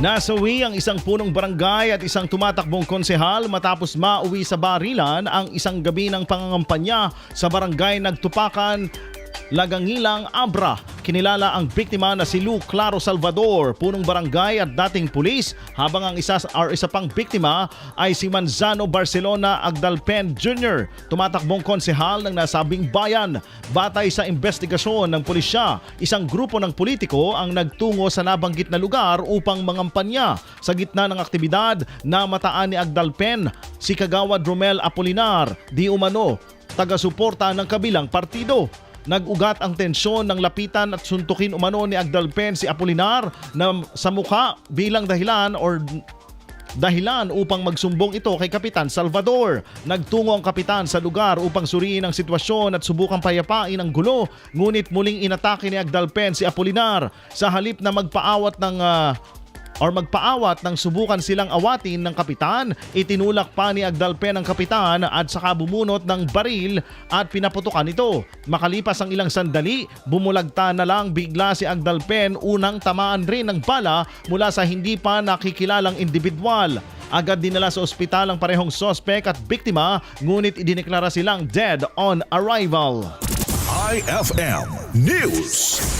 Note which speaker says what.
Speaker 1: Nasawi ang isang punong barangay at isang tumatakbong konsehal matapos mauwi sa barilan ang isang gabi ng pangangampanya sa barangay Nagtupakan, Lagangilang, Abra. Kinilala ang biktima na si Lu Claro Salvador, punong barangay at dating pulis, habang ang isa, or isa pang biktima ay si Manzano Barcelona Agdalpen Jr., tumatakbong konsehal ng nasabing bayan. Batay sa investigasyon ng pulisya, isang grupo ng politiko ang nagtungo sa nabanggit na lugar upang mangampanya. Sa gitna ng aktibidad, namataan ni Agdalpen si Kagawad Romel Apolinar, di umano, taga-suporta ng kabilang partido. Nag-ugat ang tensyon ng lapitan at suntukin umano ni Agdalpen si Apolinar na sa mukha bilang dahilan or dahilan upang magsumbong ito kay Kapitan Salvador. Nagtungo ang kapitan sa lugar upang suriin ang sitwasyon at subukang payapain ang gulo. Ngunit muling inatake ni Agdalpen si Apolinar sa halip na magpaawat ng ah, or magpaawat ng subukan silang awatin ng kapitan, itinulak pa ni Agdalpen ang kapitan at saka bumunot ng baril at pinaputukan ito. Makalipas ang ilang sandali, bumulagta na lang bigla si Agdalpen unang tamaan rin ng bala mula sa hindi pa nakikilalang individual. Agad dinala sa ospital ang parehong sospek at biktima ngunit idineklara silang dead on arrival.
Speaker 2: IFM News.